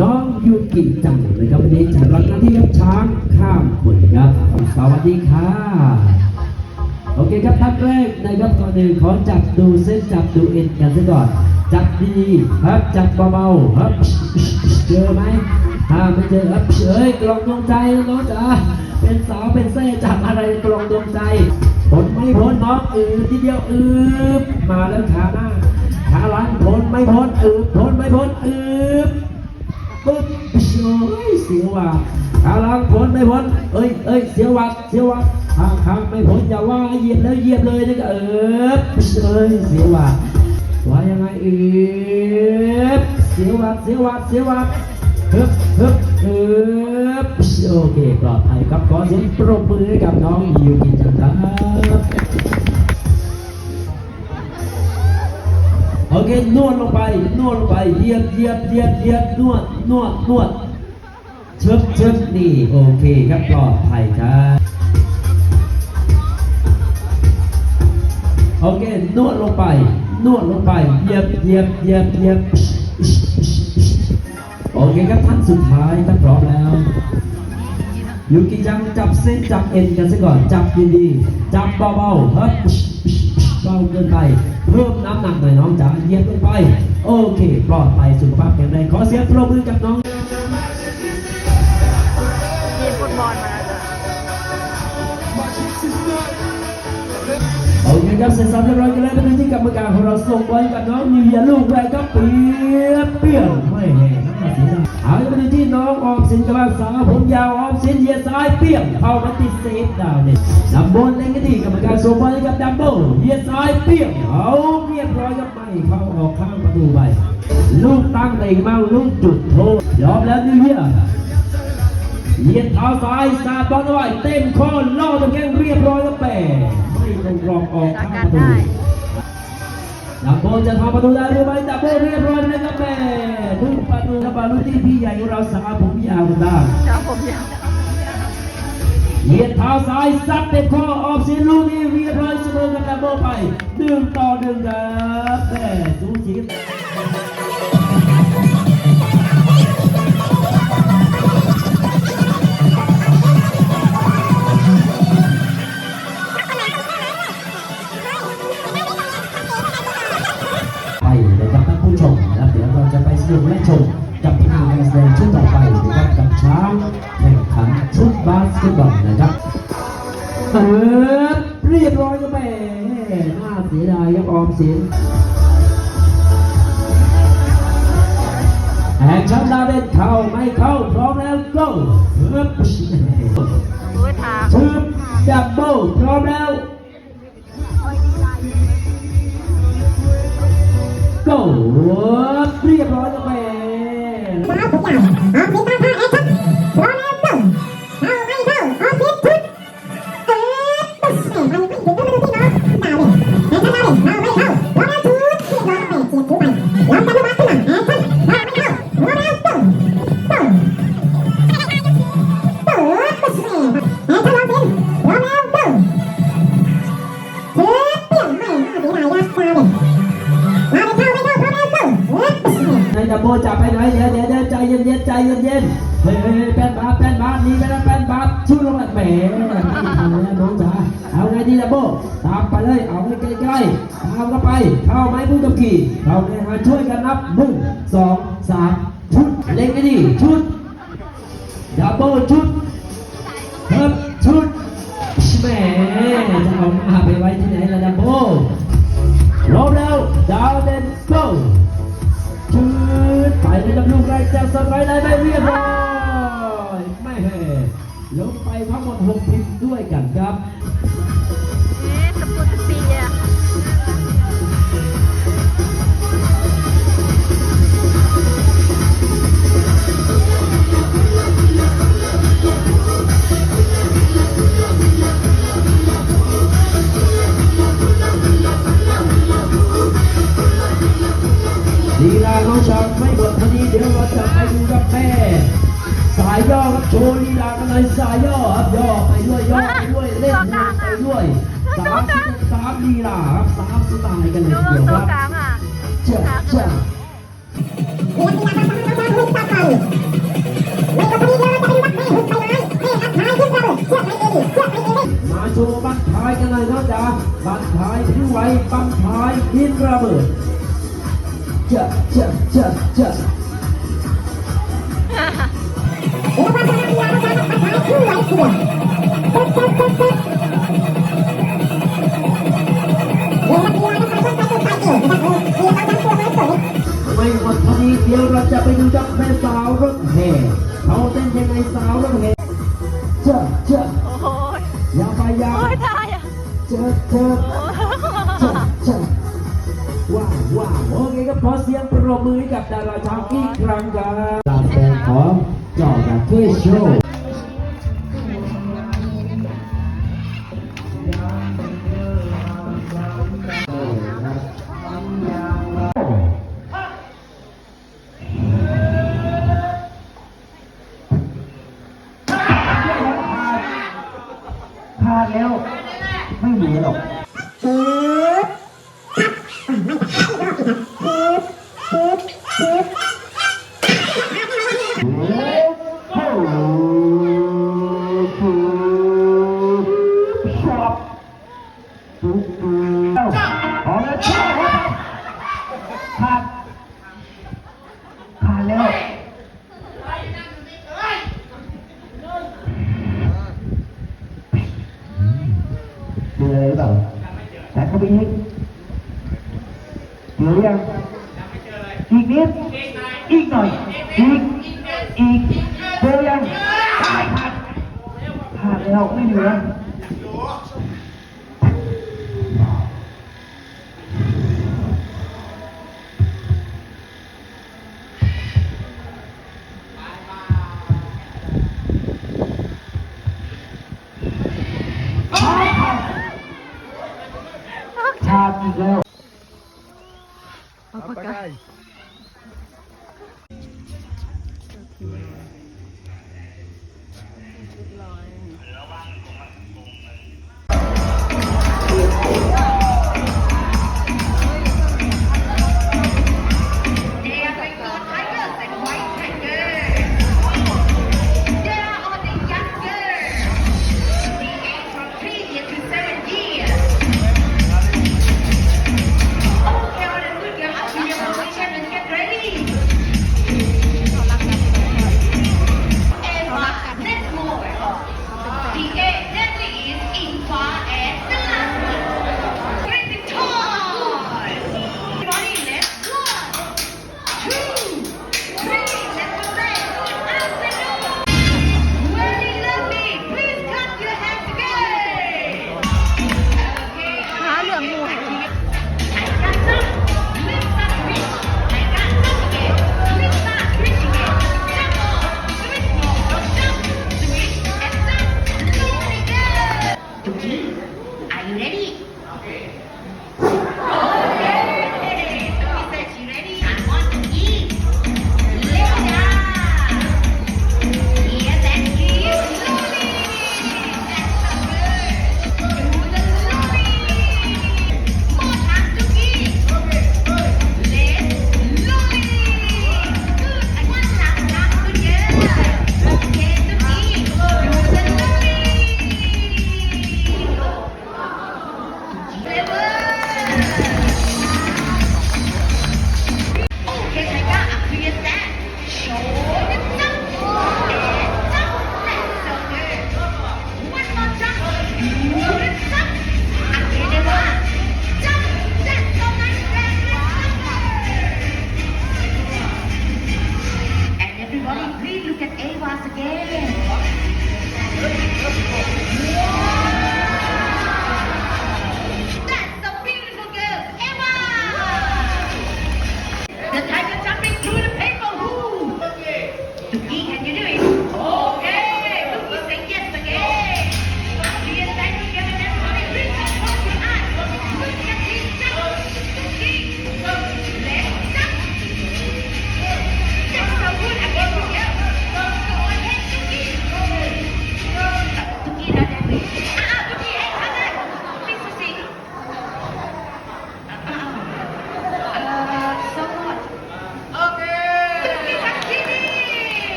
น้องยูกิจังนะครับวันนี้จะรับหน้าที่รับช้างข้ามคนครับสวัสดีค่ะโอเคครับท่านแรกนะครับก่อนอื่นขอจับดูเส้นจับดูเอ็นกันซะก่อน จับดีครับจับเบาๆครับเจอไหมถ้าไม่เจอครับเอ้ยกลองดวงใจน้องจ๋าเป็นสาวเป็นเส้จับอะไรกลองดวงใจผลไม่พ้นน้องอือทีเดียวอืบมาแล้วขาหน้าขาหลังพ้นไม่พ้นอืบพ้นไม่พ้นอืบ ปึ๊บโอ้ยเสียวว่ะขาหลังพ้นไม่พ้นเอ้ยเอ้ยเสียววัดเสียววัดทางทางไม่พ้นอย่าว่าเหยียบแล้วเหยียบเลยนะก็เออเอ้ยเสียวว่ะว่ายังไงเอีกเสียววัดเสียววัดเสียววัดฮึบฮึบฮึบโอเคปลอดภัยครับขอเสียงปรบมือกับน้องยูกิจังครับ โอเคนวดลงไป นวดลงไปเหยียบเหยียบเหยียบเหยียบนวดนวดนวดเชิบเชิบนี่โอเคครับปลอดภัยครับโอเคนวดลงไป นวดลงไปเหยียบเหยียบเหยียบเหยียบโอเคครับท่านสุดท้ายถ้านพร้อมแล้วยูกิจังจับเส้นจับเอ็นกันซะก่อนจับดีๆจับเบาๆเฮ้ยเบาเกินไป พิ่มน้ำหนักหน่อยน้องจ๋าเหยียบลงไป โอเค ปลอดภัยสุขภาพแข็งแรงขอเสียงปรบมือกับน้องทีมฟุตบอลมาแล้วจ้ะโอเคครับเสร็จสับเรียบร้อยกันแล้วเป็นหน้าที่กรรมการของเราส่งบอลให้กับน้องนิวเยียร์ลูกแรกครับเปียกเปรี้ยวไม่แห้น้ำมาเสีดายเอาไปดูที่น้องออมสินกำลังสาวผมยาวออมสินเหยียดซ้ายเปี้ยวเข้ามาติดเซฟดาวเนี่ยดับบนเล่นกันที่กรรมการส่งบอลกับดับเบิลเหยียดซ้ายเปี้ยวเอาเรียบร้อยครับไม่เข้าออกข้างประตูไปลูกตั้งเต่งมาลูกจุดโทษยอมแล้วนิวเยียร์เหยียดเท้าซ้ายสาบอลไว้เต็มข้อล่อตะแกงเรียบร้อยแล้วแปะไม่ต้องรองออกข้างประตู ได้ดับโบจะทำประตูได้หรือไม่ดับโบเรียบร้อยแล้วครับแม่ลูกประตูครับบอลลูกที่พี่ใหญ่ของเราสาวผมยาวกันบ้างเจ้าผมยาวเหยียดเท้าซ้ายซัดเต็มข้อออกเสียลูกนี้เรียบร้อยเสมอกับดับโบไปหนึ่งต่อหนึ่งครับแม่สูสี เออเรียบร้อยก็แม่น่าเสียดายครับออมสินแห่งชั้นดาวเด่นเข้าไม่เข้าพร้อมแล้ว go ฮึบดูไว้ทางฮึบดับเบิลพร้อมแล้ว go เรียบร้อย เอาไงดีดับโบตามไปเลยเอาให้ใกล้ๆตามเข้าไปเข้าไหมผู้กำขี่เราเนี่มาช่วยกันนับหนึ่งสองสามชุดเล็งให้ดีชุดดับโบชุดเพิ่มชุดแหมจะเอาหน้าไปไว้ที่ไหนล่ะดับโบพร้อมแล้วดาวเดนโกชืดไปในลำลูกแรกจากสไลด์ได้ไม่เรียบร้อยไม่ลงไปทั้งหมดหกพิมพ์ด้วยกันครับ จะไม่หมดนทีเดี๋ยวเราจะไปดูกับแม่ สายย่อครับโชว์ลีลากันเลยสายย่อครับย่อไปด้วยย่อไปด้วยเล่นไปด้วยสามสามลีลาครับสามสไตล์กันเลยเดี๋ยวครับเจ้าเจ้ามาโชว์บั้นทายกันเลยนะจ๊ะบั้นทายทิ้งไว้บั้นทายทิ้ระเบิด จะจะจะจะเดี๋ยวความสามารถกีฬาประชาชนประชาชื่อไว้เสียปึ๊บปึ๊บปึ๊บปึ๊บเดี๋ยวนักกีฬาประชาชนประชาชนไปเองนะครับเออเดี๋ยวเอาทั้งไว้สวยไม่หมดเท่านี้เดี๋ยวเราจะไปดูจับแม่สาวรถแห่เขาเต้นยังไงสาวรถแห่จะจะโอ้ยอยาไปอยาโอ้ยตายอะจะ กับดาราชาวอีกครั้งครับลาแฟนของจอดาเพื่อโชว์ เจอยังอีกนิดอีกหน่อยอีกอีกเจอยังตายพลาด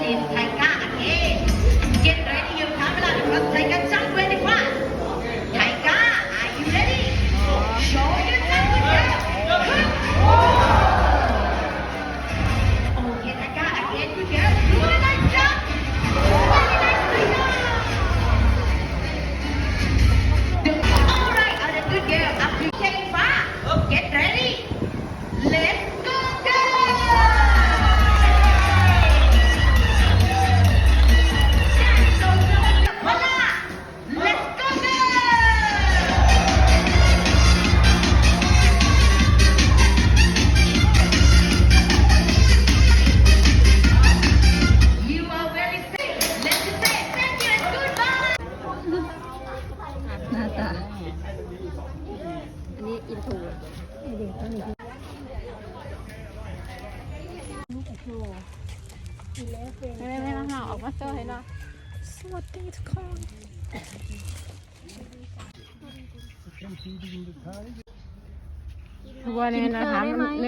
đến thành ca thế what thing it's called. What in a ham,